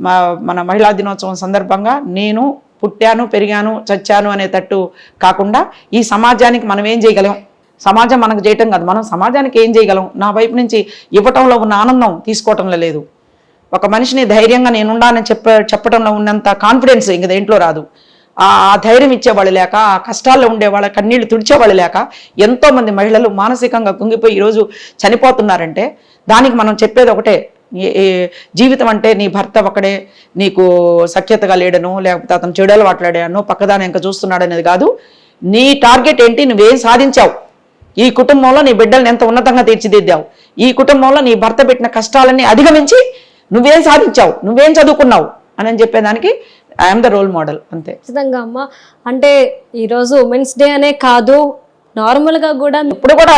మా మన మహిళా దినోత్సవం సందర్భంగా నేను పుట్టాను పెరిగాను చచ్చాను అనే తట్టు కాకుండా ఈ సమాజానికి మనం ఏం చేయగలం? సమాజం మనకు చేయటం కాదు. మనం సమాజానికి ఏం చేయగలం? నా వైపు నుంచి ఇవ్వటంలో ఉన్న ఆనందం తీసుకోవటంలో లేదు. ఒక మనిషిని ధైర్యంగా నేనుండాలని చెప్ప చెప్పడంలో ఉన్నంత కాన్ఫిడెన్స్ ఇంక దేంట్లో రాదు. ఆ ఆ ధైర్యం ఇచ్చేవాళ్ళు లేక ఆ కష్టాల్లో ఉండే వాళ్ళ కన్నీళ్ళు తుడిచేవాళ్ళు లేక ఎంతోమంది మహిళలు మానసికంగా కుంగిపోయి ఈరోజు చనిపోతున్నారంటే దానికి మనం చెప్పేది ఒకటే. జీవితం అంటే నీ భర్త ఒకడే నీకు సఖ్యతగా లేడను లేకపోతే అతను చెడలు మాట్లాడాను పక్కదాని ఇంకా చూస్తున్నాడు అనేది కాదు. నీ టార్గెట్ ఏంటి? నువ్వేం సాధించావు? ఈ కుటుంబంలో నీ బిడ్డల్ని ఎంత ఉన్నతంగా తీర్చిదిద్దావు? ఈ కుటుంబంలో నీ భర్త పెట్టిన కష్టాలన్నీ అధిగమించి నువ్వేం సాధించావు? నువ్వేం చదువుకున్నావు? అని చెప్పేదానికి ఐఎమ్ ద రోల్ మోడల్ అంతే. ఖచ్చితంగా అమ్మ. అంటే ఈరోజు ఉమెన్స్ డే అనే కాదు నార్మల్గా కూడా ఇప్పుడు కూడా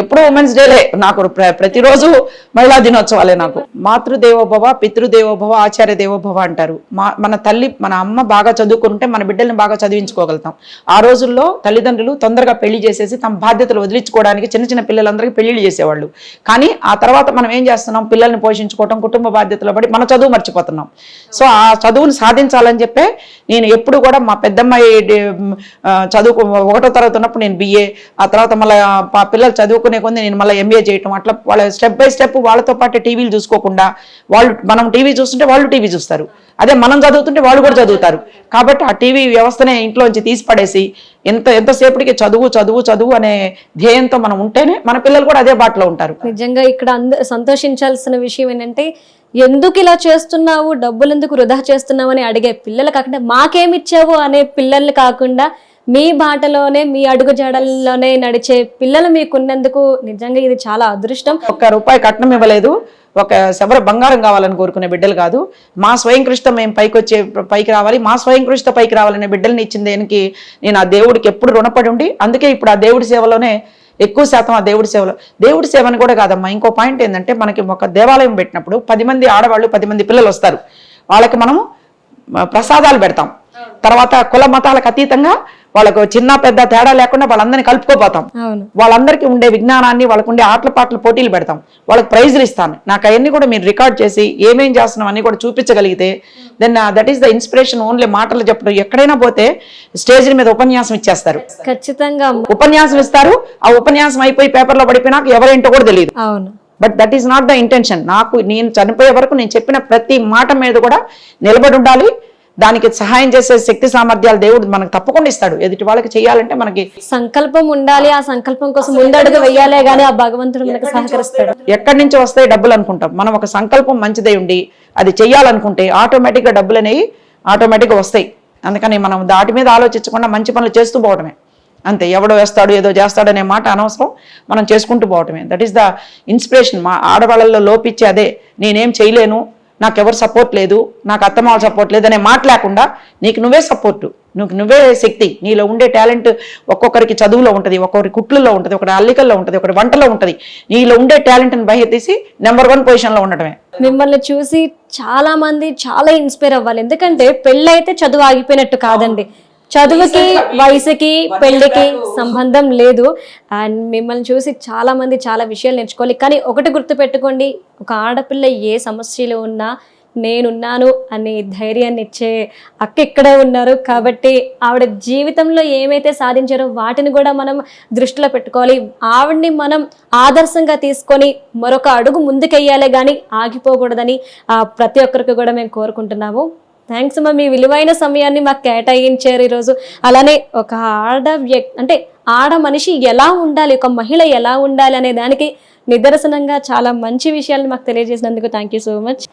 ఎప్పుడు ఉమెన్స్ డేలే నాకు ప్ర- ప్రతిరోజు మహిళా దినోత్సవాలే నాకు. మాతృదేవోభవ పితృదేవోభవ ఆచార్య దేవోభవ అంటారు. మా మన తల్లి మన అమ్మ బాగా చదువుకుంటే మన బిడ్డల్ని బాగా చదివించుకోగలుగుతాం. ఆ రోజుల్లో తల్లిదండ్రులు తొందరగా పెళ్ళి చేసేసి తమ బాధ్యతలు వదిలించుకోవడానికి చిన్న చిన్న పిల్లలందరికీ పెళ్ళిళ్ళు చేసేవాళ్ళు. కానీ ఆ తర్వాత మనం ఏం చేస్తున్నాం? పిల్లల్ని పోషించుకోవటం కుటుంబ బాధ్యతలు పడి మన చదువు మర్చిపోతున్నాం. సో ఆ చదువుని సాధించాలని చెప్పే నేను ఎప్పుడు కూడా మా పెద్దమ్మాయి చదువుకు ఒకటో తరగతి ఉన్నప్పుడు నేను బిఏ ఆ తర్వాత మళ్ళీ పిల్లలు చదువుకునే కొంది నేను మళ్ళీ ఎంబీఏ చేయటం అట్లా వాళ్ళ స్టెప్ బై స్టెప్ వాళ్ళతో పాటు టీవీలు చూసుకోకుండా వాళ్ళు మనం టీవీ చూస్తుంటే వాళ్ళు టీవీ చూస్తారు. అదే మనం చదువుతుంటే వాళ్ళు కూడా చదువుతారు. కాబట్టి ఆ టీవీ వ్యవస్థనే ఇంట్లోంచి తీసి పడేసి ఎంత ఎంతసేపటికి చదువు చదువు చదువు అనే ధ్యేయంతో మనం ఉంటేనే మన పిల్లలు కూడా అదే బాటలో ఉంటారు. నిజంగా ఇక్కడ అంద సంతోషించాల్సిన విషయం ఏంటంటే ఎందుకు ఇలా చేస్తున్నావు? డబ్బులు ఎందుకు వృధా చేస్తున్నావు? అని అడిగే పిల్లలు కాకుండా మాకేమిచ్చావు అనే పిల్లల్ని కాకుండా మీ బాటలోనే మీ అడుగు జాడల్లోనే నడిచే పిల్లలు మీకున్నందుకు నిజంగా ఇది చాలా అదృష్టం. ఒక్క రూపాయి కట్నం ఇవ్వలేదు. ఒక శబర బంగారం కావాలని కోరుకునే బిడ్డలు కాదు. మా స్వయం కృష్ణ మేము పైకి వచ్చే పైకి రావాలి. మా స్వయం కృష్ణ పైకి రావాలనే బిడ్డల్ని ఇచ్చింది దేనికి? నేను ఆ దేవుడికి ఎప్పుడు రుణపడి ఉండి అందుకే ఇప్పుడు ఆ దేవుడి సేవలోనే ఎక్కువ శాతం ఆ దేవుడి సేవలో. దేవుడి సేవని కూడా కాదమ్మా ఇంకో పాయింట్ ఏంటంటే మనకి ఒక దేవాలయం పెట్టినప్పుడు పది మంది ఆడవాళ్ళు పది మంది పిల్లలు వస్తారు. వాళ్ళకి మనము ప్రసాదాలు పెడతాం. తర్వాత కుల మతాలకు అతీతంగా వాళ్ళకు చిన్న పెద్ద తేడా లేకుండా వాళ్ళందరినీ కలుపుకోపోతాం వాళ్ళందరికీ ఉండే విజ్ఞానాన్ని వాళ్ళకు ఉండే ఆటల పాటల పోటీలు పెడతాం. వాళ్ళకి ప్రైజ్లు ఇస్తాను. నాకు అవన్నీ కూడా మీరు రికార్డ్ చేసి ఏమేం చేస్తున్నాం అన్ని కూడా చూపించగలిగితే then that is the inspiration only మాటలు చెప్పడం. ఎక్కడైనా పోతే స్టేజ్ మీద ఉపన్యాసం ఇచ్చేస్తారు. ఖచ్చితంగా. ఉపన్యాసం ఇస్తారు. ఆ ఉపన్యాసం అయిపోయి పేపర్లో పడిపోయినాక ఎవరేంటో కూడా తెలియదు. అవును. But that is not the intention నాకు నేను చనిపోయే వరకు నేను చెప్పిన ప్రతి మాట మీద కూడా నిలబడి ఉండాలి. దానికి సహాయం చేసే శక్తి సామర్థ్యాలు దేవుడు మనకు తప్పకుండా ఇస్తాడు. ఎదుటి వాళ్ళకి చేయాలంటే మనకి సంకల్పం ఉండాలి ఆ సంకల్పం కోసం ముందడుగు వెయ్యాలే గానీ ఆ భగవంతుడు మనకు సహకరిస్తాడు. ఎక్కడి నుంచి వస్తాయి డబ్బులు అనుకుంటాం. మనం ఒక సంకల్పం మంచిదై ఉండి అది చెయ్యాలనుకుంటే ఆటోమేటిక్గా డబ్బులు అనేవి ఆటోమేటిక్గా వస్తాయి. అందుకని మనం దాటి మీద ఆలోచించకుండా మంచి పనులు చేస్తూ పోవడమే అంతే ఎవడో వేస్తాడు ఏదో చేస్తాడు అనే మాట అనవసరం. మనం చేసుకుంటూ పోవటమే. దట్ ఈస్ ద ఇన్స్పిరేషన్ మా ఆడవాళ్ళల్లో లోపించి అదే నేనేం చేయలేను నాకు ఎవరు సపోర్ట్ లేదు నాకు అత్తమావ సపోర్ట్ లేదు అనే మాట లేకుండా నీకు నువ్వే సపోర్టు నువ్వు నువ్వే శక్తి. నీలో ఉండే టాలెంట్ ఒక్కొక్కరికి చదువులో ఉంటుంది ఒక్కొక్కరి కుట్లలో ఉంటుంది ఒకటి అల్లికల్లో ఉంటుంది ఒకటి వంటలో ఉంటుంది. నీలో ఉండే టాలెంట్ని బయటతీసి నెంబర్ వన్ పొజిషన్లో ఉండటమే. మిమ్మల్ని చూసి చాలా మంది చాలా ఇన్స్పైర్ అవ్వాలి. ఎందుకంటే పెళ్ళైతే చదువు ఆగిపోయినట్టు కాదండి. చదువుకి వయసుకి పెళ్ళికి సంబంధం లేదు. అండ్ మిమ్మల్ని చూసి చాలా మంది చాలా విషయాలు నేర్చుకోవాలి. కానీ ఒకటి గుర్తుపెట్టుకోండి ఒక ఆడపిల్ల ఏ సమస్యలు ఉన్నా నేనున్నాను అని ధైర్యాన్ని ఇచ్చే అక్క ఇక్కడే ఉన్నారు. కాబట్టి ఆవిడ జీవితంలో ఏమైతే సాధించారో వాటిని కూడా మనం దృష్టిలో పెట్టుకోవాలి. ఆవిడ్ని మనం ఆదర్శంగా తీసుకొని మరొక అడుగు ముందుకెయ్యాలి కానీ ఆగిపోకూడదని ప్రతి ఒక్కరికి కూడా మేము కోరుకుంటున్నాము. థ్యాంక్స్ అమ్మా మీ విలువైన సమయాన్ని మాకు కేటాయించారు ఈరోజు. అలానే ఒక ఆడ వ్యక్తి అంటే ఆడ మనిషి ఎలా ఉండాలి ఒక మహిళ ఎలా ఉండాలి అనే దానికి నిదర్శనంగా చాలా మంచి విషయాలు మాకు తెలియజేసినందుకు థ్యాంక్ యూ సో మచ్